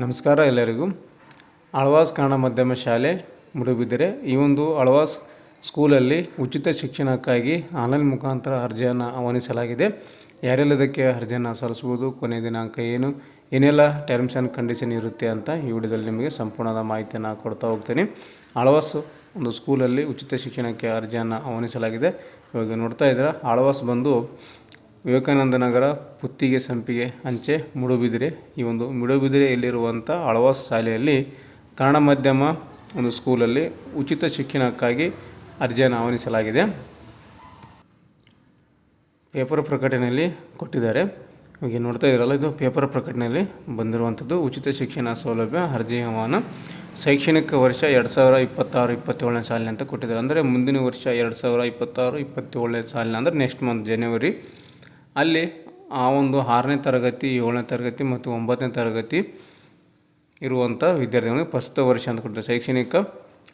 ನಮಸ್ಕಾರ ಎಲ್ಲರಿಗೂ. ಆಳ್ವಾಸ್ ಕನ್ನಡ ಮಾಧ್ಯಮ ಶಾಲೆ ಮುಡುಬಿದಿರೆ, ಈ ಒಂದು ಆಳ್ವಾಸ್ ಸ್ಕೂಲಲ್ಲಿ ಉಚಿತ ಶಿಕ್ಷಣಕ್ಕಾಗಿ ಆನ್ಲೈನ್ ಮುಖಾಂತರ ಅರ್ಜಿಯನ್ನು ಆಹ್ವಾನಿಸಲಾಗಿದೆ. ಯಾರೆಲ್ಲ ಇದಕ್ಕೆ ಅರ್ಜಿಯನ್ನು ಸಲ್ಲಿಸ್ಬೋದು ಕೊನೆಯ ದಿನಾಂಕ ಏನು, ಏನೆಲ್ಲ ಟರ್ಮ್ಸ್ ಆ್ಯಂಡ್ ಕಂಡೀಷನ್ ಇರುತ್ತೆ ಅಂತ ಈ ವಿಡಿಯೋದಲ್ಲಿ ನಿಮಗೆ ಸಂಪೂರ್ಣದ ಮಾಹಿತಿಯನ್ನು ಕೊಡ್ತಾ ಹೋಗ್ತೀನಿ. ಆಳ್ವಾಸ್ ಒಂದು ಸ್ಕೂಲಲ್ಲಿ ಉಚಿತ ಶಿಕ್ಷಣಕ್ಕೆ ಅರ್ಜಿಯನ್ನು ಆಹ್ವಾನಿಸಲಾಗಿದೆ. ಇವಾಗ ನೋಡ್ತಾ ಇದ್ದೀರಾ, ಆಳ್ವಾಸ್ ಬಂದು ವಿವೇಕಾನಂದ ನಗರ ಪುತ್ತಿಗೆ ಸಂಪಿಗೆ ಅಂಚೆ ಮುಡುಬಿದಿರೆ. ಈ ಒಂದು ಮುಡುಬಿದಿರೆಯಲ್ಲಿರುವಂಥ ಆಳ್ವಾಸ್ ಶಾಲೆಯಲ್ಲಿ ಕನ್ನಡ ಮಾಧ್ಯಮ ಒಂದು ಸ್ಕೂಲಲ್ಲಿ ಉಚಿತ ಶಿಕ್ಷಣಕ್ಕಾಗಿ ಅರ್ಜಿಯನ್ನು ಆಹ್ವಾನಿಸಲಾಗಿದೆ. ಪೇಪರ್ ಪ್ರಕಟಣೆಯಲ್ಲಿ ಕೊಟ್ಟಿದ್ದಾರೆ. ಹೀಗೆ ನೋಡ್ತಾ ಇರಲ್ಲ ಇದು ಪೇಪರ್ ಪ್ರಕಟಣೆಯಲ್ಲಿ ಬಂದಿರುವಂಥದ್ದು ಉಚಿತ ಶಿಕ್ಷಣ ಸೌಲಭ್ಯ ಅರ್ಜಿ ಆಹ್ವಾನ ಶೈಕ್ಷಣಿಕ ವರ್ಷ ಎರಡು ಸಾವಿರ ಇಪ್ಪತ್ತಾರು, ಇಪ್ಪತ್ತೇಳನೇ ಸಾಲಿನ ಅಂತ ಕೊಟ್ಟಿದ್ದಾರೆ. ಅಂದರೆ ಮುಂದಿನ ವರ್ಷ ಎರಡು ಸಾವಿರ ಇಪ್ಪತ್ತಾರು, ಇಪ್ಪತ್ತೇಳನೇ ಸಾಲಿನ, ಅಂದರೆ ನೆಕ್ಸ್ಟ್ ಮಂತ್ ಜನವರಿ ಅಲ್ಲಿ ಆ ಒಂದು ಆರನೇ ತರಗತಿ, ಏಳನೇ ತರಗತಿ ಮತ್ತು ಒಂಬತ್ತನೇ ತರಗತಿ ಇರುವಂಥ ವಿದ್ಯಾರ್ಥಿಗಳಿಗೆ ಪ್ರಸ್ತುತ ವರ್ಷ ಅಂತ ಕೊಟ್ಟಿದ್ದಾರೆ ಶೈಕ್ಷಣಿಕ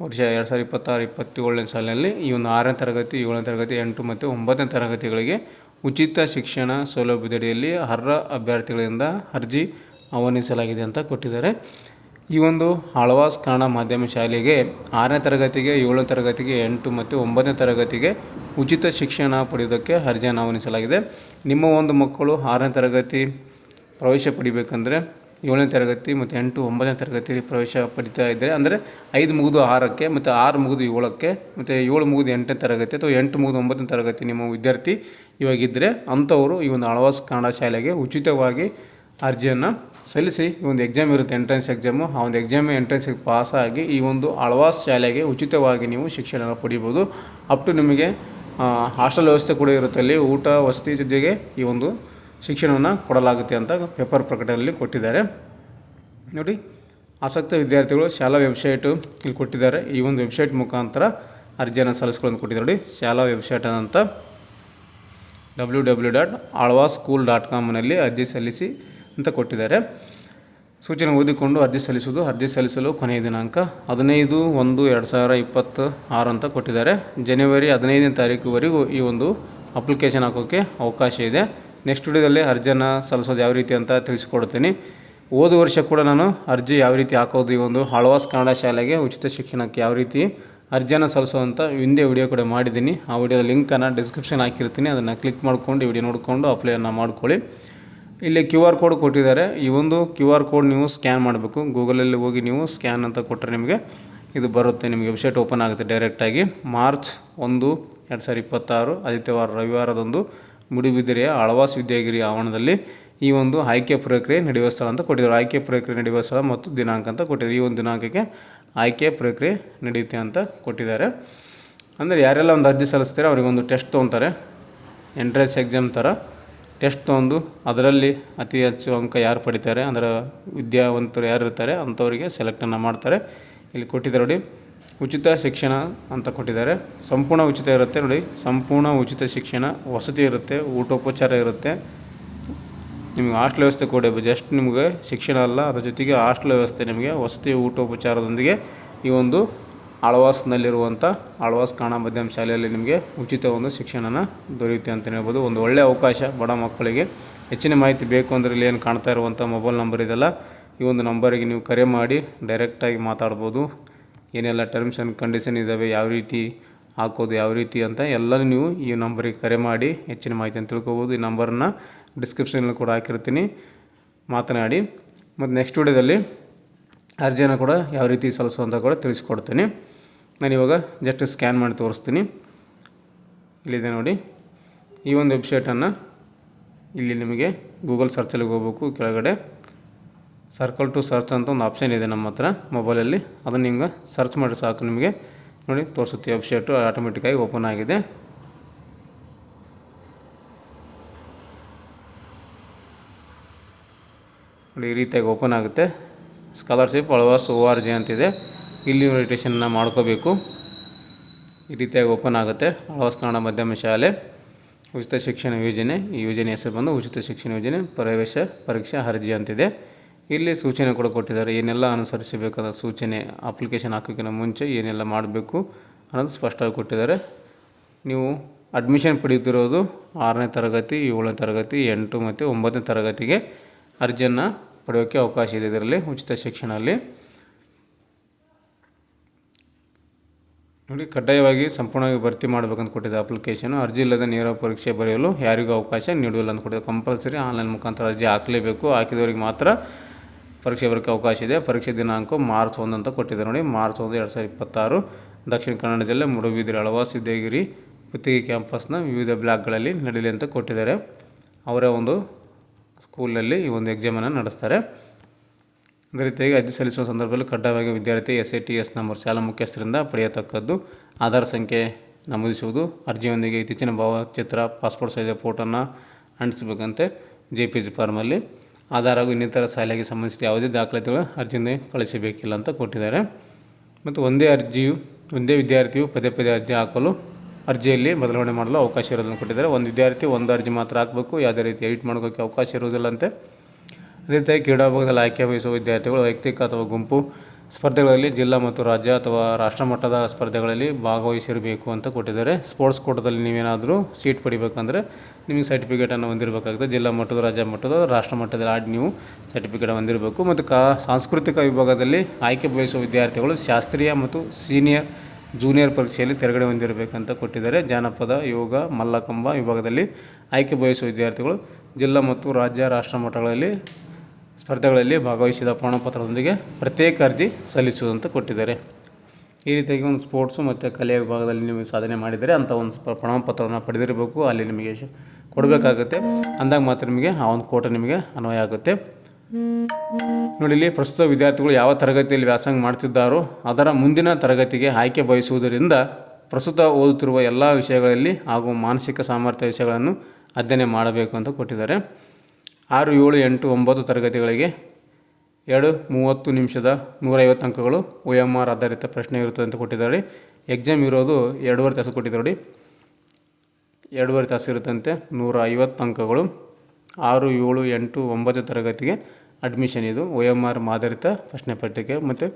ವರ್ಷ ಎರಡು ಸಾವಿರದ ಇಪ್ಪತ್ತಾರು, ಇಪ್ಪತ್ತೇಳನೇ ಸಾಲಿನಲ್ಲಿ ಈ ಒಂದು ಆರನೇ ತರಗತಿ, ಏಳನೇ ತರಗತಿ, ಎಂಟು ಮತ್ತು ಒಂಬತ್ತನೇ ತರಗತಿಗಳಿಗೆ ಉಚಿತ ಶಿಕ್ಷಣ ಸೌಲಭ್ಯದಡಿಯಲ್ಲಿ ಅರ್ಹ ಅಭ್ಯರ್ಥಿಗಳಿಂದ ಅರ್ಜಿ ಆಹ್ವಾನಿಸಲಾಗಿದೆ ಅಂತ ಕೊಟ್ಟಿದ್ದಾರೆ. ಈ ಒಂದು ಆಳ್ವಾಸ್ ಕನ್ನಡ ಮಾಧ್ಯಮ ಶಾಲೆಗೆ ಆರನೇ ತರಗತಿಗೆ, ಏಳನೇ ತರಗತಿಗೆ, ಎಂಟು ಮತ್ತು ಒಂಬತ್ತನೇ ತರಗತಿಗೆ ಉಚಿತ ಶಿಕ್ಷಣ ಪಡೆಯೋದಕ್ಕೆ ಅರ್ಜಿಯನ್ನು ಆಹ್ವಾನಿಸಲಾಗಿದೆ ನಿಮ್ಮ ಒಂದು ಮಕ್ಕಳು ಆರನೇ ತರಗತಿ ಪ್ರವೇಶ ಪಡಿಬೇಕಂದ್ರೆ ಏಳನೇ ತರಗತಿ ಮತ್ತು ಎಂಟು, ಒಂಬತ್ತನೇ ತರಗತಿಯಲ್ಲಿ ಪ್ರವೇಶ ಪಡಿತಾ ಇದ್ದರೆ, ಅಂದರೆ ಐದು ಮುಗಿದು ಆರಕ್ಕೆ ಮತ್ತು ಆರು ಮುಗಿದು ಏಳಕ್ಕೆ ಮತ್ತು ಏಳು ಮುಗಿದು ಎಂಟನೇ ತರಗತಿ ಅಥವಾ ಎಂಟು ಮುಗಿದು ಒಂಬತ್ತನೇ ತರಗತಿ ನಿಮ್ಮ ವಿದ್ಯಾರ್ಥಿ ಇವಾಗಿದ್ದರೆ ಅಂಥವರು ಈ ಒಂದು ಆಳ್ವಾಸ್ ಕನ್ನಡ ಶಾಲೆಗೆ ಉಚಿತವಾಗಿ ಅರ್ಜಿಯನ್ನು ಸಲ್ಲಿಸಿ ಈ ಒಂದು ಎಕ್ಸಾಮ್ ಇರುತ್ತೆ ಎಂಟ್ರೆನ್ಸ್ ಎಕ್ಸಾಮು ಆ ಒಂದು ಎಕ್ಸಾಮ್ ಎಂಟ್ರೆನ್ಸಿಗೆ ಪಾಸಾಗಿ ಈ ಒಂದು ಆಳ್ವಾಸ್ ಶಾಲೆಗೆ ಉಚಿತವಾಗಿ ನೀವು ಶಿಕ್ಷಣ ಪಡಿಬೋದು. ಅಪ್ ಟು ನಿಮಗೆ ಹಾಸ್ಟೆಲ್ ವ್ಯವಸ್ಥೆ ಕೂಡ ಇರುತ್ತೆ. ಅಲ್ಲಿ ಊಟ, ವಸತಿ ಜೊತೆಗೆ ಈ ಒಂದು ಶಿಕ್ಷಣವನ್ನು ಕೊಡಲಾಗುತ್ತೆ ಅಂತ ಪೇಪರ್ ಪ್ರಕಟಣೆಯಲ್ಲಿ ಕೊಟ್ಟಿದ್ದಾರೆ. ನೋಡಿ, ಆಸಕ್ತ ವಿದ್ಯಾರ್ಥಿಗಳು ಶಾಲಾ ವೆಬ್ಸೈಟು ಇಲ್ಲಿ ಕೊಟ್ಟಿದ್ದಾರೆ. ಈ ಒಂದು ವೆಬ್ಸೈಟ್ ಮುಖಾಂತರ ಅರ್ಜಿಯನ್ನು ಸಲ್ಲಿಸ್ಕೊಳ್ಳೋದು ಕೊಟ್ಟಿದ್ದಾರೆ. ನೋಡಿ, ಶಾಲಾ ವೆಬ್ಸೈಟ್ ಅಂತ W W dot Alva school dot ಕಾಮ್ನಲ್ಲಿ ಅರ್ಜಿ ಸಲ್ಲಿಸಿ ಅಂತ ಕೊಟ್ಟಿದ್ದಾರೆ. ಸೂಚನೆ ಓದಿಕೊಂಡು ಅರ್ಜಿ ಸಲ್ಲಿಸುವುದು, ಅರ್ಜಿ ಸಲ್ಲಿಸಲು ಕೊನೆಯ ದಿನಾಂಕ ಹದಿನೈದು ಒಂದು ಎರಡು ಸಾವಿರ ಇಪ್ಪತ್ತು ಆರು ಅಂತ ಕೊಟ್ಟಿದ್ದಾರೆ. ಜನವರಿ ಹದಿನೈದನೇ ತಾರೀಕುವರೆಗೂ ಈ ಒಂದು ಅಪ್ಲಿಕೇಶನ್ ಹಾಕೋಕ್ಕೆ ಅವಕಾಶ ಇದೆ. ನೆಕ್ಸ್ಟ್ ವಿಡಿಯೋದಲ್ಲಿ ಅರ್ಜಿಯನ್ನು ಸಲ್ಲಿಸೋದು ಯಾವ ರೀತಿ ಅಂತ ತಿಳಿಸ್ಕೊಡ್ತೀನಿ. ಹೋದ ವರ್ಷ ಕೂಡ ನಾನು ಅರ್ಜಿ ಯಾವ ರೀತಿ ಹಾಕೋದು, ಈ ಒಂದು ಹಳವಾಸ್ ಕನ್ನಡ ಶಾಲೆಗೆ ಉಚಿತ ಶಿಕ್ಷಣಕ್ಕೆ ಯಾವ ರೀತಿ ಅರ್ಜಿಯನ್ನು ಸಲ್ಲಿಸೋದಂತ ಹಿಂದೆ ವಿಡಿಯೋ ಕೂಡ ಮಾಡಿದ್ದೀನಿ. ಆ ವಿಡಿಯೋದ ಲಿಂಕನ್ನು ಡಿಸ್ಕ್ರಿಪ್ಷನ್ ಹಾಕಿರ್ತೀನಿ. ಅದನ್ನು ಕ್ಲಿಕ್ ಮಾಡಿಕೊಂಡು ವಿಡಿಯೋ ನೋಡಿಕೊಂಡು ಅಪ್ಲೈಯನ್ನು ಮಾಡ್ಕೊಳ್ಳಿ. ಇಲ್ಲಿ ಕ್ಯೂ ಆರ್ ಕೋಡ್ ಕೊಟ್ಟಿದ್ದಾರೆ. ಈ ಒಂದು ಕ್ಯೂ ಆರ್ ಕೋಡ್ ನೀವು ಸ್ಕ್ಯಾನ್ ಮಾಡಬೇಕು. ಗೂಗಲಲ್ಲಿ ಹೋಗಿ ನೀವು ಸ್ಕ್ಯಾನ್ ಅಂತ ಕೊಟ್ಟರೆ ನಿಮಗೆ ಇದು ಬರುತ್ತೆ. ನಿಮಗೆ ವೆಬ್ಸೈಟ್ ಓಪನ್ ಆಗುತ್ತೆ ಡೈರೆಕ್ಟಾಗಿ ಮಾರ್ಚ್ ಒಂದು, ಎರಡು ಸಾವಿರದ ಇಪ್ಪತ್ತಾರು, ಆದಿತ್ಯವಾರ, ರವಿವಾರದಂದು ಮುಡಿಬಿದಿರೆಯ ಆಳ್ವಾಸ್ ವಿದ್ಯಾಗಿರಿ ಆವರಣದಲ್ಲಿ ಈ ಒಂದು ಆಯ್ಕೆ ಪ್ರಕ್ರಿಯೆ ನಡೆಯುವ ಸ್ಥಳ ಅಂತ ಕೊಟ್ಟಿದ್ದಾರೆ. ಆಯ್ಕೆ ಪ್ರಕ್ರಿಯೆ ನಡೆಯುವ ಸ್ಥಳ ಮತ್ತು ದಿನಾಂಕ ಅಂತ ಕೊಟ್ಟಿದ್ದಾರೆ. ಈ ಒಂದು ದಿನಾಂಕಕ್ಕೆ ಆಯ್ಕೆ ಪ್ರಕ್ರಿಯೆ ನಡೆಯುತ್ತೆ ಅಂತ ಕೊಟ್ಟಿದ್ದಾರೆ. ಅಂದರೆ ಯಾರೆಲ್ಲ ಒಂದು ಅರ್ಜಿ ಸಲ್ಲಿಸ್ತಾರೆ ಅವರಿಗೊಂದು ಟೆಸ್ಟ್ ತೊಗೊತಾರೆ. ಎಂಟ್ರೆನ್ಸ್ ಎಕ್ಸಾಮ್ ಥರ. ಟೆಸ್ಟ್ ತೊಗೊಂಡು ಅದರಲ್ಲಿ ಅತಿ ಹೆಚ್ಚು ಅಂಕ ಯಾರು ಪಡಿತಾರೆ, ಅಂದರೆ ವಿದ್ಯಾವಂತರು ಯಾರು ಇರ್ತಾರೆ ಅಂಥವರಿಗೆ ಸೆಲೆಕ್ಟನ್ನು ಮಾಡ್ತಾರೆ. ಇಲ್ಲಿ ಕೊಟ್ಟಿದ್ದಾರೆ ನೋಡಿ, ಉಚಿತ ಶಿಕ್ಷಣ ಅಂತ ಕೊಟ್ಟಿದ್ದಾರೆ. ಸಂಪೂರ್ಣ ಉಚಿತ ಇರುತ್ತೆ ನೋಡಿ, ಸಂಪೂರ್ಣ ಉಚಿತ ಶಿಕ್ಷಣ, ವಸತಿ ಇರುತ್ತೆ, ಊಟೋಪಚಾರ ಇರುತ್ತೆ. ನಿಮಗೆ ಹಾಸ್ಟೆಲ್ ವ್ಯವಸ್ಥೆ ಕೂಡ ಜಸ್ಟ್ ನಿಮಗೆ ಶಿಕ್ಷಣ ಅಲ್ಲ, ಅದ್ರ ಜೊತೆಗೆ ಹಾಸ್ಟೆಲ್ ವ್ಯವಸ್ಥೆ ನಿಮಗೆ, ವಸತಿ ಊಟೋಪಚಾರದೊಂದಿಗೆ ಈ ಒಂದು ಆಳ್ವಾಸ್ನಲ್ಲಿರುವಂಥ ಆಳ್ವಾಸ್ ಕನ್ನಡ ಮಾಧ್ಯಮ ಶಾಲೆಯಲ್ಲಿ ನಿಮಗೆ ಉಚಿತ ಒಂದು ಶಿಕ್ಷಣನ ದೊರೆಯುತ್ತೆ ಅಂತ ಹೇಳ್ಬೋದು. ಒಂದು ಒಳ್ಳೆಯ ಅವಕಾಶ ಬಡ ಮಕ್ಕಳಿಗೆ. ಹೆಚ್ಚಿನ ಮಾಹಿತಿ ಬೇಕು ಅಂದರೆ ಇಲ್ಲಿ ಏನು ಕಾಣ್ತಾ ಇರುವಂಥ ಮೊಬೈಲ್ ನಂಬರ್ ಇದೆಲ್ಲ ಈ ಒಂದು ನಂಬರಿಗೆ ನೀವು ಕರೆ ಮಾಡಿ ಡೈರೆಕ್ಟಾಗಿ ಮಾತಾಡ್ಬೋದು. ಏನೆಲ್ಲ ಟರ್ಮ್ಸ್ ಆ್ಯಂಡ್ ಕಂಡೀಷನ್ ಇದ್ದಾವೆ ಯಾವ ರೀತಿ ಹಾಕೋದು, ಯಾವ ರೀತಿ ಅಂತ ಎಲ್ಲನೂ ನೀವು ಈ ನಂಬರಿಗೆ ಕರೆ ಮಾಡಿ, ಹೆಚ್ಚಿನ ಮಾಹಿತಿಯನ್ನು ತಿಳ್ಕೊಬೋದು. ಈ ನಂಬರನ್ನ ಡಿಸ್ಕ್ರಿಪ್ಷನಲ್ಲಿ ಕೂಡ ಹಾಕಿರ್ತೀನಿ. ಮಾತನಾಡಿ, ಮತ್ತು ನೆಕ್ಸ್ಟ್ ವಿಡಿಯೋದಲ್ಲಿ ಅರ್ಜಿಯನ್ನು ಕೂಡ ಯಾವ ರೀತಿ ಸಲ್ಲಿಸುವಂತ ಕೂಡ ತಿಳಿಸ್ಕೊಡ್ತೀನಿ. ನಾನು ಇವಾಗ ಜಸ್ಟ್ ಸ್ಕ್ಯಾನ್ ಮಾಡಿ ತೋರಿಸ್ತೀನಿ. ಇಲ್ಲಿದೆ ನೋಡಿ. ಈ ಒಂದು ವೆಬ್ಸೈಟನ್ನು ಇಲ್ಲಿ ನಿಮಗೆ ಗೂಗಲ್ ಸರ್ಚಲ್ಲಿಗೆ ಹೋಗ್ಬೇಕು ಕೆಳಗಡೆ. ಸರ್ಕಲ್ ಟು ಸರ್ಚ್ ಅಂತ ಒಂದು ಆಪ್ಷನ್ ಇದೆ ನಮ್ಮ ಹತ್ರ ಮೊಬೈಲಲ್ಲಿ ಅದನ್ನು ಹಿಂಗೆ ಸರ್ಚ್ ಮಾಡಿ ಸಾಕು ನಿಮಗೆ. ನೋಡಿ, ತೋರಿಸುತ್ತೆ ವೆಬ್ಸೈಟು ಆಟೋಮೆಟಿಕ್ಕಾಗಿ ಓಪನ್ ಆಗಿದೆ. ನೋಡಿ, ಈ ರೀತಿಯಾಗಿ ಓಪನ್ ಆಗುತ್ತೆ. Scholarship Alvas O R G ಅಂತಿದೆ. ಇಲ್ಲಿ ರಿಜಿಸ್ಟ್ರೇಷನ್ನ ಮಾಡ್ಕೋಬೇಕು. ಈ ರೀತಿಯಾಗಿ ಓಪನ್ ಆಗುತ್ತೆ. ಆಳ್ವಾಸ್ ಕನ್ನಡ ಮಾಧ್ಯಮ ಶಾಲೆ, ಉಚಿತ ಶಿಕ್ಷಣ ಯೋಜನೆ. ಈ ಯೋಜನೆ ಹೆಸರು ಬಂದು ಉಚಿತ ಶಿಕ್ಷಣ ಯೋಜನೆ, ಪ್ರವೇಶ ಪರೀಕ್ಷಾ ಅರ್ಜಿ ಅಂತಿದೆ. ಇಲ್ಲಿ ಸೂಚನೆ ಕೂಡ ಕೊಟ್ಟಿದ್ದಾರೆ. ಏನೆಲ್ಲ ಅನುಸರಿಸಬೇಕಾದ ಸೂಚನೆ ಅಪ್ಲಿಕೇಶನ್ ಹಾಕೋಕ್ಕಿಂತ ಮುಂಚೆ ಏನೆಲ್ಲ ಮಾಡಬೇಕು ಅನ್ನೋದು ಸ್ಪಷ್ಟವಾಗಿ ಕೊಟ್ಟಿದ್ದಾರೆ. ನೀವು ಅಡ್ಮಿಷನ್ ಪಡೆಯುತ್ತಿರೋದು ಆರನೇ ತರಗತಿ, ಏಳನೇ ತರಗತಿ, ಎಂಟು ಮತ್ತು ಒಂಬತ್ತನೇ ತರಗತಿಗೆ ಅರ್ಜಿಯನ್ನು ಪಡೆಯೋಕ್ಕೆ ಅವಕಾಶ ಇದೆ ಇದರಲ್ಲಿ, ಉಚಿತ ಶಿಕ್ಷಣದಲ್ಲಿ. ನೋಡಿ, ಕಡ್ಡಾಯವಾಗಿ ಸಂಪೂರ್ಣವಾಗಿ ಭರ್ತಿ ಮಾಡಬೇಕಂತ ಕೊಟ್ಟಿದ್ದ ಅಪ್ಲಿಕೇಶನ್ ಅರ್ಜಿ ಇಲ್ಲದೆ ನೇರ ಪರೀಕ್ಷೆ ಬರೆಯಲು ಯಾರಿಗೂ ಅವಕಾಶ ನೀಡುವುದಿಲ್ಲ ಅಂತ ಕೊಟ್ಟಿದ್ದ ಕಂಪಲ್ಸರಿ ಆನ್ಲೈನ್ ಮುಖಾಂತರ ಅರ್ಜಿ ಹಾಕಲೇಬೇಕು. ಹಾಕಿದವರಿಗೆ ಮಾತ್ರ ಪರೀಕ್ಷೆ ಬರೋಕ್ಕೆ ಅವಕಾಶ ಇದೆ. ಪರೀಕ್ಷೆ ದಿನಾಂಕ ಮಾರ್ಚ್ ಒಂದು ಅಂತ ಕೊಟ್ಟಿದ್ದಾರೆ ನೋಡಿ. ಮಾರ್ಚ್ ಒಂದು ಎರಡು ಸಾವಿರದ ಇಪ್ಪತ್ತಾರು. ದಕ್ಷಿಣ ಕನ್ನಡ ಜಿಲ್ಲೆ ಮುಡುಬಿದಿರೆ ಅಳವಾ ಸಿದ್ದೇಗಿರಿ ಪುತ್ತಿಗೆ ಕ್ಯಾಂಪಸ್ನ ವಿವಿಧ ಬ್ಲಾಕ್ಗಳಲ್ಲಿ ನಡೀಲಿ ಅಂತ ಕೊಟ್ಟಿದ್ದಾರೆ. ಅವರೇ ಒಂದು ಸ್ಕೂಲಲ್ಲಿ ಈ ಒಂದು ಎಕ್ಸಾಮನ್ನು ನಡೆಸ್ತಾರೆ. ಅದೇ ರೀತಿಯಾಗಿ ಅರ್ಜಿ ಸಲ್ಲಿಸುವ ಸಂದರ್ಭದಲ್ಲಿ ಕಡ್ಡಾಯವಾಗಿ ವಿದ್ಯಾರ್ಥಿ S I T S number ಶಾಲಾ ಮುಖ್ಯಸ್ಥರಿಂದ ಪಡೆಯತಕ್ಕದ್ದು ಆಧಾರ್ ಸಂಖ್ಯೆ ನಮೂದಿಸುವುದು, ಅರ್ಜಿಯೊಂದಿಗೆ ಇತ್ತೀಚಿನ ಭಾವಚಿತ್ರ, ಪಾಸ್ಪೋರ್ಟ್ ಸೈಜ್, ಫೋಟೋನ ಅಂಟಿಸಬೇಕಂತೆ ಜೆ ಪಿ ಜಿ ಫಾರ್ಮಲ್ಲಿ. ಆಧಾರ ಹಾಗೂ ಇನ್ನಿತರ ಶಾಲೆಗೆ ಸಂಬಂಧಿಸಿದ ಯಾವುದೇ ದಾಖಲಾತಿಗಳು ಅರ್ಜಿಯಿಂದ ಕಳಿಸಬೇಕಿಲ್ಲ ಅಂತ ಕೊಟ್ಟಿದ್ದಾರೆ. ಮತ್ತು ಒಂದೇ ಅರ್ಜಿಯು, ಒಂದೇ ವಿದ್ಯಾರ್ಥಿಯು ಪದೇ ಪದೇ ಅರ್ಜಿ ಹಾಕಲು ಅರ್ಜಿಯಲ್ಲಿ ಬದಲಾವಣೆ ಮಾಡಲು ಅವಕಾಶ ಇರೋದನ್ನು ಕೊಟ್ಟಿದ್ದಾರೆ. ಒಂದು ವಿದ್ಯಾರ್ಥಿ ಒಂದು ಅರ್ಜಿ ಮಾತ್ರ ಹಾಕಬೇಕು, ಯಾವುದೇ ರೀತಿ ಎಡಿಟ್ ಮಾಡೋಕ್ಕೆ ಅವಕಾಶ ಇರುವುದಿಲ್ಲಂತೆ ಅದೇ ರೀತಿಯಾಗಿ ಕ್ರೀಡಾ ವಿಭಾಗದಲ್ಲಿ ಆಯ್ಕೆ ಬಯಸುವ ವಿದ್ಯಾರ್ಥಿಗಳು ವೈಯಕ್ತಿಕ ಅಥವಾ ಗುಂಪು ಸ್ಪರ್ಧೆಗಳಲ್ಲಿ ಜಿಲ್ಲಾ ಮತ್ತು ರಾಜ್ಯ ಅಥವಾ ರಾಷ್ಟ್ರ ಮಟ್ಟದ ಸ್ಪರ್ಧೆಗಳಲ್ಲಿ ಭಾಗವಹಿಸಿರಬೇಕು ಅಂತ ಕೊಟ್ಟಿದ್ದಾರೆ. ಸ್ಪೋರ್ಟ್ಸ್ ಕೋಟದಲ್ಲಿ ನೀವೇನಾದರೂ ಸೀಟ್ ಪಡಿಬೇಕಂದ್ರೆ ನಿಮಗೆ ಸರ್ಟಿಫಿಕೇಟನ್ನು ಹೊಂದಿರಬೇಕಾಗುತ್ತೆ. ಜಿಲ್ಲಾ ಮಟ್ಟದ, ರಾಜ್ಯ ಮಟ್ಟದ, ರಾಷ್ಟ್ರ ಮಟ್ಟದಲ್ಲಿ ಆಡಿ ನೀವು ಸರ್ಟಿಫಿಕೇಟ್ ಹೊಂದಿರಬೇಕು. ಮತ್ತು ಕಾ, ಸಾಂಸ್ಕೃತಿಕ ವಿಭಾಗದಲ್ಲಿ ಆಯ್ಕೆ ಬಯಸುವ ವಿದ್ಯಾರ್ಥಿಗಳು ಶಾಸ್ತ್ರೀಯ ಮತ್ತು ಸೀನಿಯರ್, ಜೂನಿಯರ್ ಪರೀಕ್ಷೆಯಲ್ಲಿ ತೆರಗಡೆ ಹೊಂದಿರಬೇಕಂತ ಕೊಟ್ಟಿದ್ದಾರೆ. ಜಾನಪದ, ಯೋಗ, ಮಲ್ಲಕಂಬ ವಿಭಾಗದಲ್ಲಿ ಆಯ್ಕೆ ಬಯಸುವ ವಿದ್ಯಾರ್ಥಿಗಳು ಜಿಲ್ಲಾ ಮತ್ತು ರಾಜ್ಯ, ರಾಷ್ಟ್ರ ಮಟ್ಟಗಳಲ್ಲಿ ಸ್ಪರ್ಧೆಗಳಲ್ಲಿ ಭಾಗವಹಿಸಿದ ಪ್ರಮಾಣಪತ್ರದೊಂದಿಗೆ ಪ್ರತ್ಯೇಕ ಅರ್ಜಿ ಸಲ್ಲಿಸುವುದಂತ ಕೊಟ್ಟಿದ್ದಾರೆ. ಈ ರೀತಿಯಾಗಿ ಒಂದು ಸ್ಪೋರ್ಟ್ಸು ಮತ್ತು ಕಲೆಯ ವಿಭಾಗದಲ್ಲಿ ನೀವು ಸಾಧನೆ ಮಾಡಿದರೆ ಅಂಥ ಒಂದು ಪ್ರಮಾಣಪತ್ರವನ್ನು ಪಡೆದಿರಬೇಕು. ಅಲ್ಲಿ ನಿಮಗೆ ಕೊಡಬೇಕಾಗುತ್ತೆ. ಅಂದಾಗ ಮಾತ್ರ ನಿಮಗೆ ಆ ಒಂದು ಕೋಟ ನಿಮಗೆ ಅನ್ವಯ ಆಗುತ್ತೆ. ನೋಡಿ, ಇಲ್ಲಿ ಪ್ರಸ್ತುತ ವಿದ್ಯಾರ್ಥಿಗಳು ಯಾವ ತರಗತಿಯಲ್ಲಿ ವ್ಯಾಸಂಗ ಮಾಡ್ತಿದ್ದಾರೋ ಅದರ ಮುಂದಿನ ತರಗತಿಗೆ ಆಯ್ಕೆ ಬಯಸುವುದರಿಂದ ಪ್ರಸ್ತುತ ಓದುತ್ತಿರುವ ಎಲ್ಲ ವಿಷಯಗಳಲ್ಲಿ ಹಾಗೂ ಮಾನಸಿಕ ಸಾಮರ್ಥ್ಯ ವಿಷಯಗಳನ್ನು ಅಧ್ಯಯನ ಮಾಡಬೇಕು ಅಂತ ಕೊಟ್ಟಿದ್ದಾರೆ. ಆರು ಏಳು ಎಂಟು ಒಂಬತ್ತು ತರಗತಿಗಳಿಗೆ ಎರಡು ಮೂವತ್ತು ನಿಮಿಷದ ನೂರೈವತ್ತು ಅಂಕಗಳು ಒ ಎಂ ಆರ್ ಆಧಾರಿತ ಪ್ರಶ್ನೆ ಇರುತ್ತದೆ ಅಂತ ಕೊಟ್ಟಿದ್ದಾರೆ. ಎಕ್ಸಾಮ್ ಇರೋದು ಎರಡೂವರೆ ತಾಸು ಕೊಟ್ಟಿದ್ದಾರೆ ನೋಡಿ. ಎರಡೂವರೆ ತಾಸು ಇರುತ್ತಂತೆ ನೂರ ಐವತ್ತು ಅಂಕಗಳು. ಆರು ಏಳು ಎಂಟು ಒಂಬತ್ತು ತರಗತಿಗೆ ಅಡ್ಮಿಷನ್ ಇದು ಒ ಎಂ ಆರ್ ಆಧಾರಿತ ಪ್ರಶ್ನೆ ಪಟ್ಟಿಗೆ ಮತ್ತು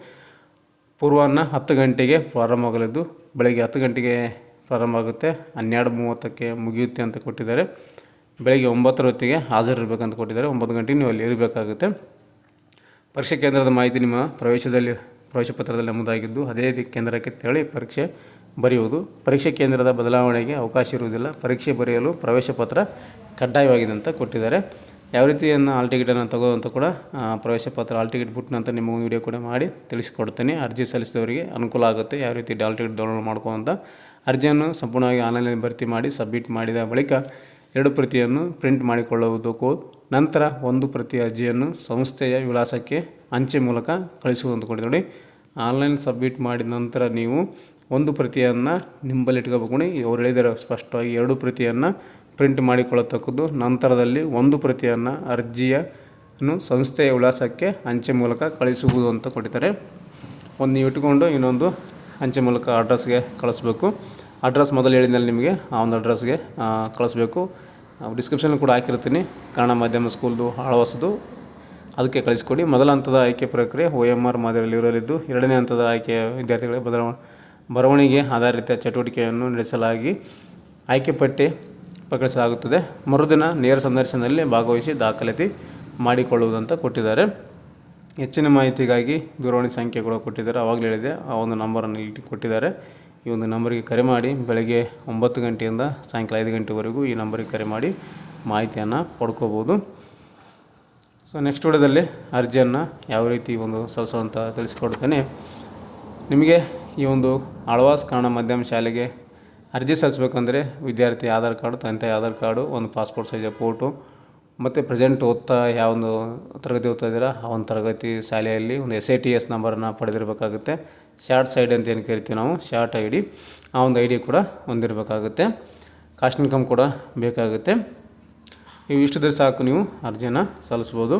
ಪೂರ್ವಾಹ್ನ ಹತ್ತು ಗಂಟೆಗೆ ಪ್ರಾರಂಭ ಆಗಲಿದ್ದು ಬೆಳಗ್ಗೆ ಹತ್ತು ಗಂಟೆಗೆ ಪ್ರಾರಂಭ ಆಗುತ್ತೆ, ಹನ್ನೆರಡು ಮೂವತ್ತಕ್ಕೆ ಮುಗಿಯುತ್ತೆ ಅಂತ ಕೊಟ್ಟಿದ್ದಾರೆ. ಬೆಳಗ್ಗೆ ಒಂಬತ್ತರ ಹೊತ್ತಿಗೆ ಹಾಜರಿರಬೇಕಂತ ಕೊಟ್ಟಿದ್ದಾರೆ. ಒಂಬತ್ತು ಗಂಟೆ ನೀವು ಅಲ್ಲಿ ಇರಬೇಕಾಗುತ್ತೆ. ಪರೀಕ್ಷಾ ಕೇಂದ್ರದ ಮಾಹಿತಿ ನಿಮ್ಮ ಪ್ರವೇಶದಲ್ಲಿ, ಪ್ರವೇಶ ಪತ್ರದಲ್ಲಿ ನಮೂದಾಗಿದ್ದು, ಅದೇ ಕೇಂದ್ರಕ್ಕೆ ತೆರಳಿ ಪರೀಕ್ಷೆ ಬರೆಯುವುದು. ಪರೀಕ್ಷೆ ಕೇಂದ್ರದ ಬದಲಾವಣೆಗೆ ಅವಕಾಶ ಇರುವುದಿಲ್ಲ. ಪರೀಕ್ಷೆ ಬರೆಯಲು ಪ್ರವೇಶ ಪತ್ರ ಕಡ್ಡಾಯವಾಗಿದೆ ಅಂತ ಕೊಟ್ಟಿದ್ದಾರೆ. ಯಾವ ರೀತಿಯನ್ನು ಆಲ್ ಟಿಕೆಟನ್ನು ತಗೋದಂತ ಕೂಡ ಪ್ರವೇಶ ಪತ್ರ ಆಲ್ ಟಿಕೆಟ್ ಬಿಟ್ಟು ನಂತರ ನಿಮಗೆ ವಿಡಿಯೋ ಕೂಡ ಮಾಡಿ ತಿಳಿಸಿಕೊಡ್ತೇನೆ. ಅರ್ಜಿ ಸಲ್ಲಿಸಿದವರಿಗೆ ಅನುಕೂಲ ಆಗುತ್ತೆ. ಯಾವ ರೀತಿ ಡಾಲ್ ಟಿಕೆಟ್ ಡೌನ್ಲೋಡ್ ಮಾಡ್ಕೋ ಅಂತ ಅರ್ಜಿಯನ್ನು ಸಂಪೂರ್ಣವಾಗಿ ಆನ್ಲೈನಲ್ಲಿ ಭರ್ತಿ ಮಾಡಿ, ಸಬ್ಮಿಟ್ ಮಾಡಿದ ಬಳಿಕ ಎರಡು ಪ್ರತಿಯನ್ನು ಪ್ರಿಂಟ್ ಮಾಡಿಕೊಳ್ಳುವುದಕ್ಕೂ ನಂತರ ಒಂದು ಪ್ರತಿ ಅರ್ಜಿಯನ್ನು ಸಂಸ್ಥೆಯ ವಿಳಾಸಕ್ಕೆ ಅಂಚೆ ಮೂಲಕ ಕಳಿಸುವಂತ ನೋಡಿ, ಆನ್ಲೈನ್ ಸಬ್ಮಿಟ್ ಮಾಡಿದ ನಂತರ ನೀವು ಒಂದು ಪ್ರತಿಯನ್ನು ನಿಂಬಲ್ಲಿ ಇಟ್ಕೋಬೇಕು ನೋಡಿ, ಅವ್ರು ಹೇಳಿದರೆ ಸ್ಪಷ್ಟವಾಗಿ ಎರಡು ಪ್ರತಿಯನ್ನು ಪ್ರಿಂಟ್ ಮಾಡಿಕೊಳ್ಳತಕ್ಕದ್ದು ನಂತರದಲ್ಲಿ ಒಂದು ಪ್ರತಿಯನ್ನು ಅರ್ಜಿಯನ್ನು ಸಂಸ್ಥೆಯ ವಿಳಾಸಕ್ಕೆ ಅಂಚೆ ಮೂಲಕ ಕಳಿಸುವುದು ಅಂತ ಕೊಟ್ಟಿದ್ದಾರೆ ಒಂದು ನೀವು ಇಟ್ಕೊಂಡು ಇನ್ನೊಂದು ಅಂಚೆ ಮೂಲಕ ಅಡ್ರೆಸ್ಗೆ ಕಳಿಸ್ಬೇಕು. ಅಡ್ರೆಸ್ ಮೊದಲು ಹೇಳಿದ್ಮೇಲೆ ನಿಮಗೆ, ಆ ಒಂದು ಅಡ್ರೆಸ್ಗೆ ಕಳಿಸ್ಬೇಕು. ಡಿಸ್ಕ್ರಿಪ್ಷನ್ ಕೂಡ ಹಾಕಿರ್ತೀನಿ. ಕನ್ನಡ ಮಾಧ್ಯಮ ಸ್ಕೂಲ್ದು ಆಳ್ವಾಸದು ಅದಕ್ಕೆ ಕಳಿಸ್ಕೊಡಿ. ಮೊದಲ ಹಂತದ ಆಯ್ಕೆ ಪ್ರಕ್ರಿಯೆ ಒ ಎಂ ಆರ್ ಮಾದರಿಯಲ್ಲಿ ಇರಲಿದ್ದು ಎರಡನೇ ಹಂತದ ಆಯ್ಕೆ ವಿದ್ಯಾರ್ಥಿಗಳಿಗೆ ಬದಲಾವಣೆ ಬರವಣಿಗೆ ಆಧಾರಿತ ಚಟುವಟಿಕೆಯನ್ನು ನಡೆಸಲಾಗಿ ಆಯ್ಕೆ ಪಟ್ಟಿ ಪ್ರಕಟಿಸಲಾಗುತ್ತದೆ. ಮರುದಿನ ನೇರ ಸಂದರ್ಶನದಲ್ಲಿ ಭಾಗವಹಿಸಿ ದಾಖಲಾತಿ ಮಾಡಿಕೊಳ್ಳುವುದಂತ ಕೊಟ್ಟಿದ್ದಾರೆ. ಹೆಚ್ಚಿನ ಮಾಹಿತಿಗಾಗಿ ದೂರವಾಣಿ ಸಂಖ್ಯೆ ಕೂಡ ಕೊಟ್ಟಿದ್ದಾರೆ. ಆವಾಗಲೇ ಹೇಳಿದೆ, ಆ ಒಂದು ನಂಬರನ್ನು ಇಲ್ಲಿ ಕೊಟ್ಟಿದ್ದಾರೆ. ಈ ಒಂದು ನಂಬರಿಗೆ ಕರೆ ಮಾಡಿ ಬೆಳಗ್ಗೆ ಒಂಬತ್ತು ಗಂಟೆಯಿಂದ ಸಾಯಂಕಾಲ ಐದು ಗಂಟೆವರೆಗೂ ಈ ನಂಬರಿಗೆ ಕರೆ ಮಾಡಿ ಮಾಹಿತಿಯನ್ನು ಪಡ್ಕೋಬೋದು. ಸೊ ನೆಕ್ಸ್ಟ್ ವಿಡಿಯೋದಲ್ಲಿ ಅರ್ಜಿಯನ್ನು ಯಾವ ರೀತಿ ಒಂದು ಸಲ್ಲಿಸೋ ಅಂತ ತಿಳಿಸ್ಕೊಡ್ತೇನೆ. ನಿಮಗೆ ಈ ಒಂದು ಆಳ್ವಾಸ್ ಕನ್ನಡ ಮಾಧ್ಯಮ ಶಾಲೆಗೆ ಅರ್ಜಿ ಸಲ್ಲಿಸ್ಬೇಕಂದ್ರೆ ವಿದ್ಯಾರ್ಥಿ ಆಧಾರ್ ಕಾರ್ಡು, ತಂದೆ ಆಧಾರ್ ಕಾರ್ಡು, ಒಂದು ಪಾಸ್ಪೋರ್ಟ್ ಸೈಜ್ ಫೋಟೋ ಮತ್ತು ಪ್ರೆಸೆಂಟ್ ಓದ್ತಾ ಯಾವ ಒಂದು ತರಗತಿ ಓದ್ತಾ ಇದ್ದೀರಾ, ಆ ಒಂದು ತರಗತಿ ಶಾಲೆಯಲ್ಲಿ ಒಂದು ಎಸ್ ಐ ಟಿ ಎಸ್ ನಂಬರನ್ನು ಪಡೆದಿರಬೇಕಾಗುತ್ತೆ. ಶಾರ್ಟ್ ಸೈಡ್ ಅಂತ ಏನು ಕರಿತೀವಿ ನಾವು? Short I D. ಆ ಒಂದು ಐ ಡಿ ಕೂಡ ಹೊಂದಿರಬೇಕಾಗುತ್ತೆ. ಕಾಸ್ಟ್ ಇನ್ಕಮ್ ಕೂಡ ಬೇಕಾಗುತ್ತೆ. ನೀವು ಇಷ್ಟದಲ್ಲಿ ಸಾಕು, ನೀವು ಅರ್ಜಿಯನ್ನು ಸಲ್ಲಿಸ್ಬೋದು.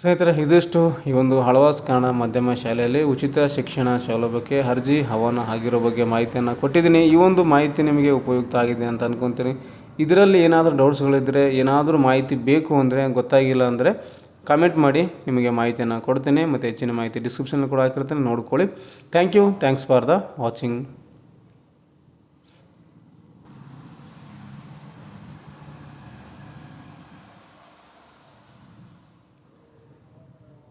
ಸ್ನೇಹಿತರೆ, ಇದಿಷ್ಟು ಈ ಒಂದು ಹಳವಾಸ್ ಕನ್ನಡ ಮಾಧ್ಯಮ ಶಾಲೆಯಲ್ಲಿ ಉಚಿತ ಶಿಕ್ಷಣ ಸೌಲಭ್ಯಕ್ಕೆ ಅರ್ಜಿ, ಹವಾನ ಆಗಿರೋ ಬಗ್ಗೆ ಮಾಹಿತಿಯನ್ನು ಕೊಟ್ಟಿದ್ದೀನಿ. ಈ ಒಂದು ಮಾಹಿತಿ ನಿಮಗೆ ಉಪಯುಕ್ತ ಆಗಿದೆ ಅಂತ ಅಂದ್ಕೊತೀನಿ ಇದರಲ್ಲಿ ಏನಾದರೂ ಡೌಟ್ಸ್ಗಳಿದ್ದರೆ ಏನಾದರೂ ಮಾಹಿತಿ ಬೇಕು ಅಂದರೆ, ಗೊತ್ತಾಗಿಲ್ಲ ಅಂದರೆ ಕಾಮೆಂಟ್ ಮಾಡಿ, ನಿಮಗೆ ಮಾಹಿತಿಯನ್ನು ಕೊಡ್ತೇನೆ. ಮತ್ತು ಹೆಚ್ಚಿನ ಮಾಹಿತಿ ಡಿಸ್ಕ್ರಿಪ್ಷನಲ್ಲಿ ಕೂಡ ಹಾಕಿರ್ತೇನೆ. ನೋಡ್ಕೊಳ್ಳಿ. Thank you thanks for the watching